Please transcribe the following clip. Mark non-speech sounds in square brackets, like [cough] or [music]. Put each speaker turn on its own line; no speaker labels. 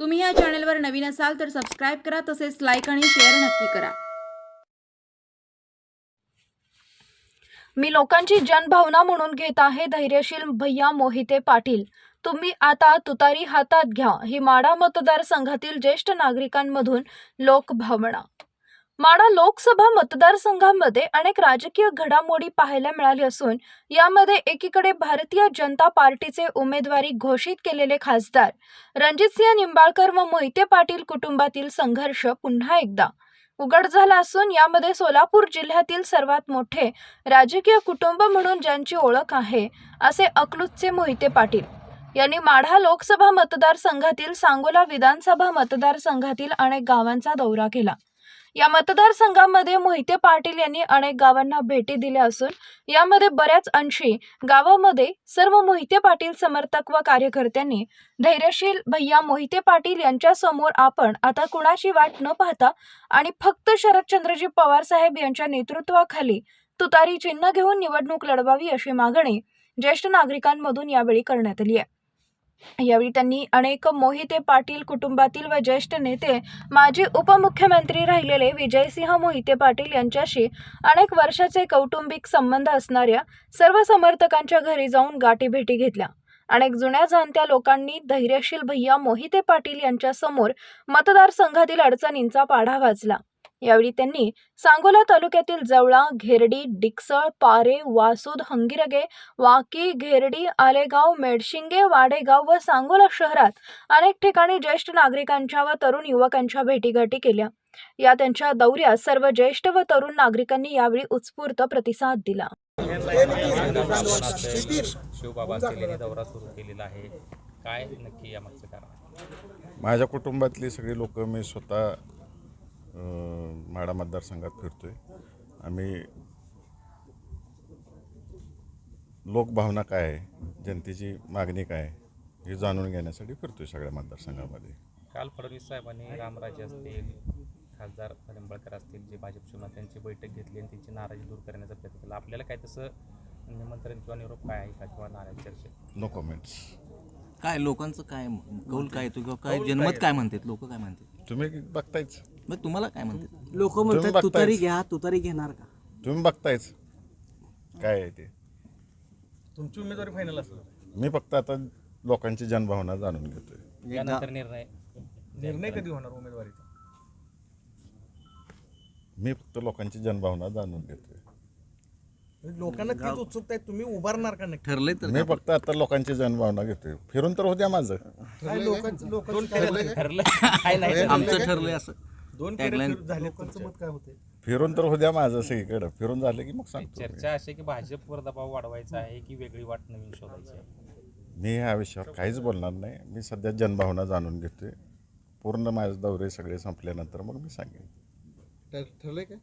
तुम्ही या चॅनलवर नवीन असाल तर सबस्क्राईब करा तसेच लाईक आणि शेअर नक्की करा.
मी लोकांची जनभावना म्हणून घेत आहे धैर्यशील भैया मोहिते पाटील. तुम्ही आता तुतारी हातात घ्या. ही माडा मतदारसंघातील ज्येष्ठ नागरिकांमधून लोकभावना माडा लोकसभा मतदारसंघामध्ये अनेक राजकीय घडामोडी पाहायला मिळाली असून यामध्ये एकीकडे भारतीय जनता पार्टीचे उमेदवारी घोषित केलेले खासदार रणजितसिंह निंबाळकर व मोहिते पाटील कुटुंबातील संघर्ष पुन्हा एकदा उघड झाला असून यामध्ये सोलापूर जिल्ह्यातील सर्वात मोठे राजकीय कुटुंब म्हणून ज्यांची ओळख आहे असे अकलूजचे मोहिते पाटील यांनी माढा लोकसभा मतदारसंघातील सांगोला विधानसभा मतदारसंघातील अनेक गावांचा दौरा केला. या मतदारसंघामध्ये मोहिते पाटील यांनी अनेक गावांना भेटी दिल्या असून यामध्ये बऱ्याच अंशी गावामध्ये सर्व मोहिते पाटील समर्थक व कार्यकर्त्यांनी धैर्यशील भैया मोहिते पाटील यांच्यासमोर आपण आता कुणाची वाट न पाहता आणि फक्त शरदचंद्रजी पवार साहेब यांच्या नेतृत्वाखाली तुतारी चिन्ह घेऊन निवडणूक लढवावी अशी मागणी ज्येष्ठ नागरिकांमधून यावेळी करण्यात आली आहे. यावेळी त्यांनी अनेक मोहिते पाटील कुटुंबातील व ज्येष्ठ नेते माजी उपमुख्यमंत्री राहिलेले विजयसिंह मोहिते पाटील यांच्याशी अनेक वर्षाचे कौटुंबिक संबंध असणाऱ्या सर्व समर्थकांच्या घरी जाऊन गाठीभेटी घेतल्या. अनेक जुन्या जाणत्या लोकांनी धैर्यशील भैया मोहिते पाटील यांच्यासमोर मतदारसंघातील अडचणींचा पाढा वाचला. यावेळी त्यांनी सांगोला तालुक्यातील जवळा घेरडी डिकसळ पारे वासूद हंगिरगे वाकी घेरडी आलेगाव मेडशिंगे वाडेगाव व सांगोला शहरात अनेक ठिकाणी ज्येष्ठ नागरिकांच्या व तरुण युवकांच्या भेटीगाठी केल्या. या त्यांच्या दौऱ्यात सर्व ज्येष्ठ व तरुण नागरिकांनी यावेळी उत्स्फूर्त प्रतिसाद दिला.
शिवबाबा असलेले दौरा सुरू केलेला आहे. काय नक्की यामागचं कारण? आहे?
माझ्या कुटुंबातली सगळी लोक मी स्वतः माढा मतदारसंघात फिरतोय. आम्ही लोकभावना काय आहे? जनतेची मागणी काय आहे? हे जाणून घेण्यासाठी फिरतोय सगळ्या मतदारसंघामध्ये.
काल फडणवीस साहेबांनी रामराजे असतील खासदार निंबाळकर असतील जे भाजप शिवसेना त्यांची बैठक घेतली आणि त्यांची नाराजी दूर करण्याचा प्रयत्न केला. आपल्याला काय तसं निमंत्रण किंवा निरोप काय आहे का किंवा नाराज चर्चेत?
नो कमेंट्स
काय लोकांचं काय कौल काय येतो किंवा काय जनमत काय म्हणतात? लोक काय म्हणतात?
तुम्ही बघतायच.
मग तुम्हाला काय म्हणतात?
लोक म्हणतात तुतारी. घ्या तुतारी घेणार का?
तुम्ही बघतायच. काय आहे ते?
तुमची उमेदवारी फायनल असेल.
मी फक्त आता लोकांची जनभावना जाणून घेतोय.
यानंतर निर्णय.
निर्णय कधी होणार उमेदवारीचा?
मी फक्त लोकांची जनभावना जाणून घेतोय.
लोकांना तीच उत्सुकता आहे तुम्ही उभारणार का नक्की?
ठरलंय तर
मी फक्त आता लोकांची जनभावना घेतोय. फिरून तर होत्या माझं.
काय लोकांचं लोकांचं
ठरलं काय [laughs] नाही
आमचं ठरलंय. असं.
दोन
Tagline.
झाले लोकांचं मत काय होते
फिरून तर होत्या माझं सगळीकडं. फिरून झालं की मग सांगतो. मी.
चर्चा अशी आहे की भाजपवर दबाव वाढवायचा आहे की वेगळी वाट नवीन शोधायची आहे?
मी ह्या विषयावर काहीच बोलणार नाही. मी सध्या जनभावना जाणून घेतोय. पूर्ण माझे दौरे सगळे संपल्यानंतर मग मी सांगेन.
ठरलंय काय?